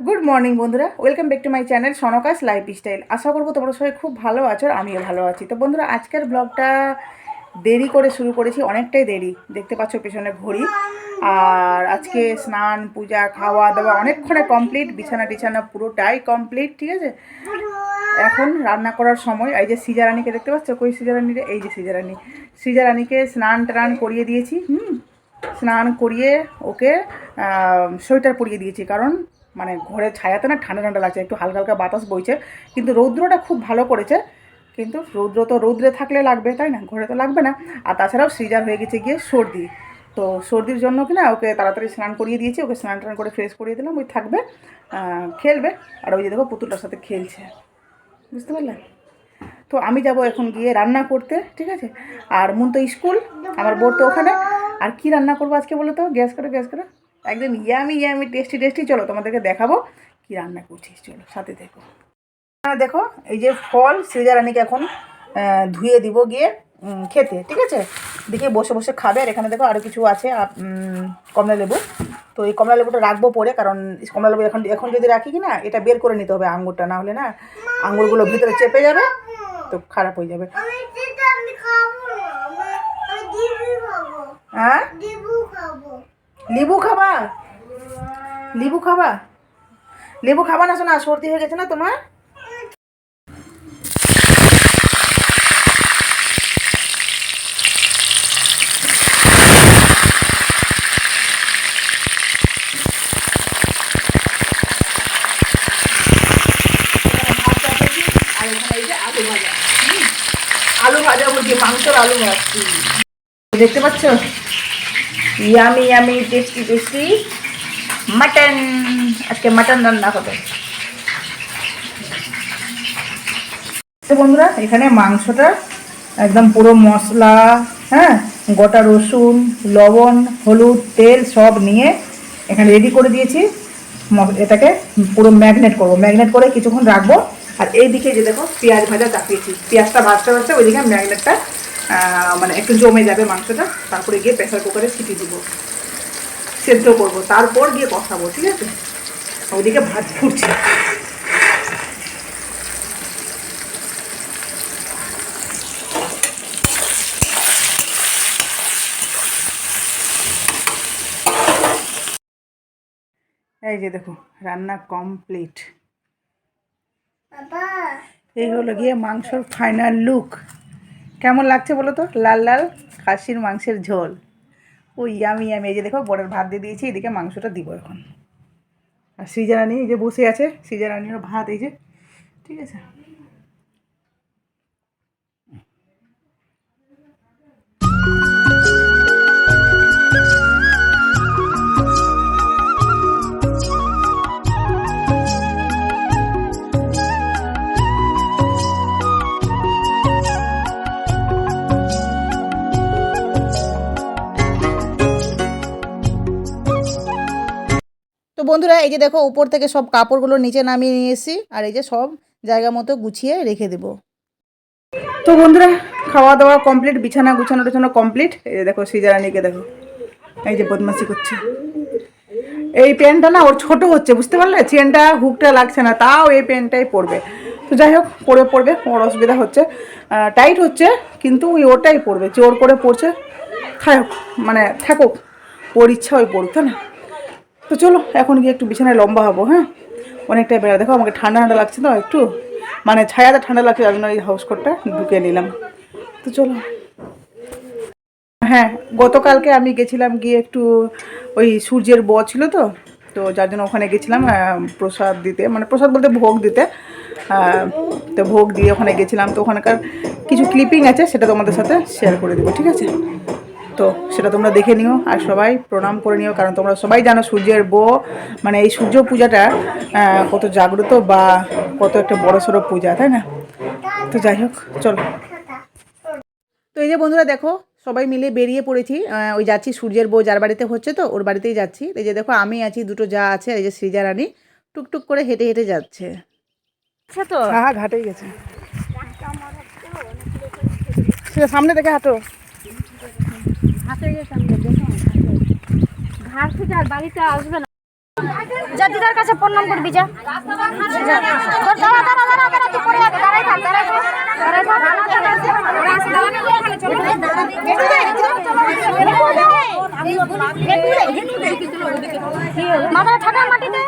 Good morning বন্ধুরা। Welcome back to my channel সনকাস life style আশা করব তোমরা সবাই খুব ভালো আছো আর আমিও ভালো আছি। তো বন্ধুরা, আজকের ব্লগটা দেরি করে শুরু করেছি, অনেকটাই দেরি। দেখতে পাচ্ছ পেছনে ঘড়ি। আর আজকে স্নান, পূজা খাওয়া দাওয়া অনেকক্ষণে কমপ্লিট বিছানা টিছানা পুরোটাই কমপ্লিট ঠিক আছে? এখন রান্না করার সময়, এই যে সিজারানিকে দেখতে পাচ্ছ? কই সিজারানি রে এই যে সিজারানি। সিজারানিকে স্নান টান করিয়ে দিয়েছি, হুম? স্নান করিয়ে ওকে সোয়েটার পরিয়ে দিয়েছি। কারণ মানে ঘরে ছায়াতে না ঠান্ডা ঠান্ডা লাগছে, একটু হালকা হালকা বাতাস বইছে, কিন্তু রৌদ্রটা খুব ভালো করেছে। কিন্তু রৌদ্র তো রৌদ্রে থাকলে লাগবে, তাই না? ঘরে তো লাগবে না। আর তাছাড়াও সিজার হয়ে গেছে গিয়ে সর্দি। তো সর্দির জন্য কি না, ওকে তাড়াতাড়ি স্নান করিয়ে দিয়েছি, ওকে স্নান টান করে ফ্রেশ করিয়ে দিলাম, ওই থাকবে খেলবে। আর ওই যে দেখো পুতুলটার সাথে খেলছে। বুঝতে পারলে? তো আমি যাব এখন গিয়ে রান্না করতে, ঠিক আছে? আর মুন তো স্কুল, আমার বোর তো ওখানে। আর কি রান্না করব আজকে বলো তো? গ্যাস করে গ্যাস করে। একদম ইয়ামি ইয়ামি টেস্টি টেস্টি চলো তোমাদেরকে দেখাবো কি রান্না করছিস চলো সাথে দেখো হ্যাঁ দেখো এই যে ফল সৃজারানিকে এখন ধুয়ে দিব গিয়ে খেতে ঠিক আছে? দেখে বসে বসে খাবে। আর এখানে দেখো আরও কিছু আছে কমলা লেবু। তো এই কমলা লেবুটা রাখব পরে কারণ কমলা লেবু এখন এখন যদি রাখি কি না এটা বের করে নিতে হবে আঙুরটা না হলে না আঙুরগুলো ভিতরে চেপে যাবে তো খারাপ হয়ে যাবে। হ্যাঁ? খাব। লেবু খাবা? লেবু খাবা? লেবু খাবা না শোনা সর্দি হয়ে গেছে না তোমার? আলু ভাজা বলছি, মাংসর আলু ভাজছি। দেখতে পাচ্ছ? Yummy yummy tasty tasty mutton আজকে মাটন রান্না হবে। বন্ধুরা, এখানে মাংসটা একদম পুরো মশলা হ্যাঁ গোটা রসুন, লবণ, হলুদ, তেল সব নিয়ে এখানে রেডি করে দিয়েছি। এটাকে পুরো ম্যাগনেট করব। ম্যাগনেট করে কিছুক্ষণ রাখব। আর এইদিকে যে দেখো, পেঁয়াজ ভাজা চাপিয়েছি। পেঁয়াজটা ভাজতে ভাজতে ওইদিকে ম্যাগনেটটা মানে একটু জমে যাবে মাংসটা তারপরে গিয়ে প্রেসার কুকারে সিটি দিব। সেদ্ধ করব তারপর গিয়ে কষাবো ঠিক আছে? ওইদিকে ভাত ফুটছে। এই যে দেখো রান্না কমপ্লিট এই হলো গিয়ে মাংসর ফাইনাল লুক কেমন লাগছে বলো তো? লাল লাল খাসির মাংসের ঝোল। ওই ইয়ামি ইয়ামি, এই যে দেখো বড়ের ভাত দিয়ে দিয়েছি, এদিকে মাংসটা দিব এখন। আর সিজারানি এই যে বসে আছে সিজারানিরও ভাত এই যে, ঠিক আছে? বন্ধুরা, এই যে দেখো, উপর থেকে সব কাপড়গুলো নিচে নামিয়ে নিয়ে এসেছি, আর এই যে সব জায়গা মতো গুছিয়ে রেখে দেবো। তো বন্ধুরা, খাওয়া দাওয়া কমপ্লিট বিছানা গুছানো টোছানো কমপ্লিট এই যে দেখো সিজারানিকে দেখো, এই যে বদমাসি করছে। এই প্যান্টটা না ওর ছোট হচ্ছে, বুঝতে পারলে? চেনটা, হুকটা লাগছে না, তাও এই প্যান্টটাই পরবে। তো যাই হোক, পরে পড়বে ওর অসুবিধা হচ্ছে টাইট হচ্ছে, কিন্তু ওই ওটাই পড়বে জোর করে পড়ছে থাক মানে থাকুক ওর ইচ্ছা ওই পড়ুক না? তো চলো, এখন গিয়ে একটু বিছানায় লম্বা হব হ্যাঁ? অনেকটাই বেড়া। দেখো, আমাকে ঠান্ডা ঠান্ডা লাগছে তো একটু। মানে ছায়াতে ঠান্ডা লাগছে জন্য এই হাউস কোটটা ঢুকিয়ে নিলাম। তো চলো। হ্যাঁ গতকালকে আমি গেছিলাম গিয়ে একটু ওই সূর্যের ব ছিল তো তো যার জন্য ওখানে গেছিলাম প্রসাদ দিতে মানে প্রসাদ বলতে ভোগ দিতে। তো ভোগ দিয়ে ওখানে গেছিলাম, তো ওখানকার কিছু ক্লিপিং আছে, সেটা তোমাদের সাথে শেয়ার করে দেবো, ঠিক আছে? তো সেটা তোমরা দেখে নিও আর সবাই প্রণাম করে নিও কারণ তোমরা সবাই জানো সূর্যের বো মানে এই সূর্য পূজাটা কত জাগ্রত বা কত একটা বড় সড়ো পূজা তাই না? তো যাই হোক চলো। তো এই যে বন্ধুরা দেখো সবাই মিলে বেরিয়ে পড়েছি ওই যাচ্ছি সূর্যের বউ যার বাড়িতে হচ্ছে তো ওর বাড়িতেই যাচ্ছি। এই যে দেখো আমি আছি দুটো যা আছে এই যে সৃজা রানী টুকটুক করে হেঁটে হেঁটে যাচ্ছে। আচ্ছা তো। হ্যাঁ হ্যাঁ ঘাটেই গেছে। সেটা সামনে দেখে হাঁটো। হাতে গেছে থেকে আর বাড়িতে আসবে না যা দিদার কাছে প্রণাম করবি যা। তোর দাঁড়া দাঁড়া দাঁড়া দাঁড়া তুই পড়ে যাবে দাঁড়াই থাক দাঁড়াই থাক দাঁড়াই থাক মাথাটা ঠাকা মাটিতে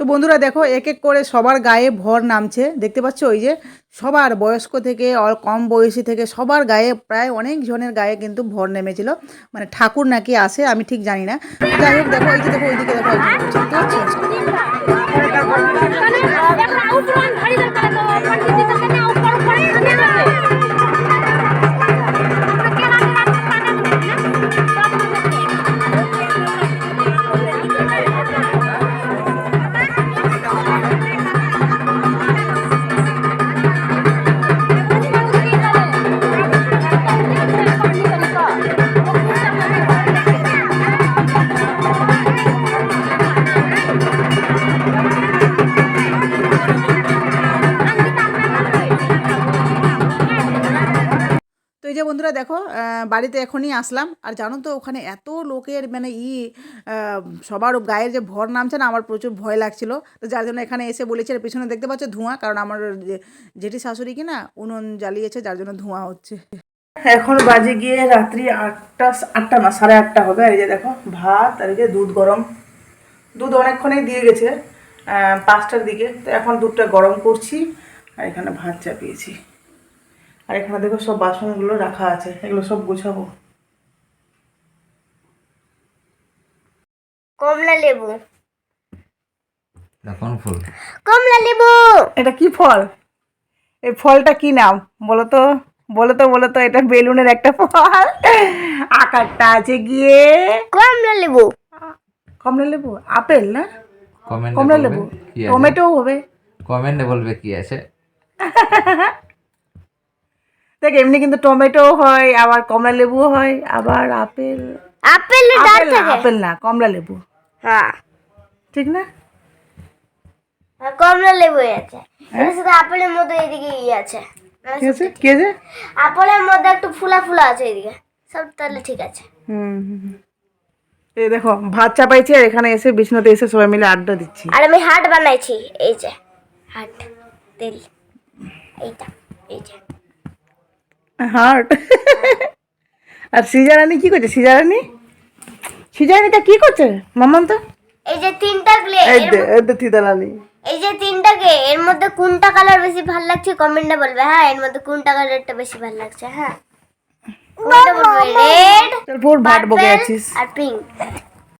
বন্ধুরা দেখো এক এক করে সবার গায়ে ভর নামছে। দেখতে পাচ্ছ ওই যে সবার বয়স্ক থেকে, অল কম বয়সী থেকে সবার গায়ে প্রায় অনেক জনের গায়ে কিন্তু ভর নেমেছিল। মানে ঠাকুর নাকি আসে আমি ঠিক জানি না। যাই হোক, দেখো ওই যে দেখো ওইদিকে দেখো? বন্ধুরা দেখো বাড়িতে এখনই আসলাম। আর জানো তো, ওখানে এত লোকের মানে ই সবার গায়ের যে ভর নামছে না, আমার প্রচুর ভয় লাগছিল। তো যার জন্য এখানে এসে বলেছে পিছনে দেখতে পাচ্ছ ধোঁয়া? কারণ আমার জেঠি শাশুড়ি কি না, উনুন জ্বালিয়েছে, যার জন্য ধোঁয়া হচ্ছে। এখন বাজে গিয়ে রাত্রি আটটা আটটা না, সাড়ে আটটা হবে। আর এই যে দেখো, ভাত, আর এই যে দুধ গরম। দুধ অনেকক্ষণই দিয়ে গেছে পাঁচটার দিকে। তো এখন দুধটা গরম করছি, আর এখানে ভাত চাপিয়েছি। আর এখানে দেখো সব বাসনগুলো রাখা আছে এগুলো সব গুছাবো। কমলা লেবু। এটা কোন ফুল? কমলা লেবু। এটা কি ফল? এই ফলটা কি নাম? বলো তো বলো তো বলো তো এটা বেলুনের একটা ফল। আকারটা আছে গিয়ে। কমলা লেবু। কমলা লেবু? আপেল না? কমলা লেবু। টমেটো হবে। কমেন্টে বলবে কি আছে। দেখ এমনি কিন্তু টমেটো হয় আবার কমলা লেবু হয় আবার আপেল। আপেল আপেল না আপেল না কমলা লেবু। হ্যাঁ। ঠিক না? কমলা লেবু আছে। শুধু আপেলের মধ্যে এদিকে ইয়ে আছে। ঠিক আছে? কি আছে? আপেলের মধ্যে একটু ফুলা ফুলা আছে এদিকে। সব তাহলে ঠিক আছে। হুম। এই দেখো ভাত চাপাইছি আর এখানে এসে বিছনাতে এসে সবাই মিলে আড্ডা দিচ্ছি। আর আমি হাট বানাইছি এই যে হাট তেল এইটা এই যে। হার্ট আর সিজারানি কি করছে? সিজারানি? সিজারানিটা কি করছে? মামাম তো? এই যে তিনটা গ্লে এই দে এই এই যে তিনটাকে এর মধ্যে কোনটা কালার বেশি ভালো লাগছে কমেন্টে বলবে হ্যাঁ এর মধ্যে কোনটা কালারটা বেশি ভালো লাগছে হ্যাঁ। কোনটা বলবে? রেড চল ভাট বকে আছিস। আর পিঙ্ক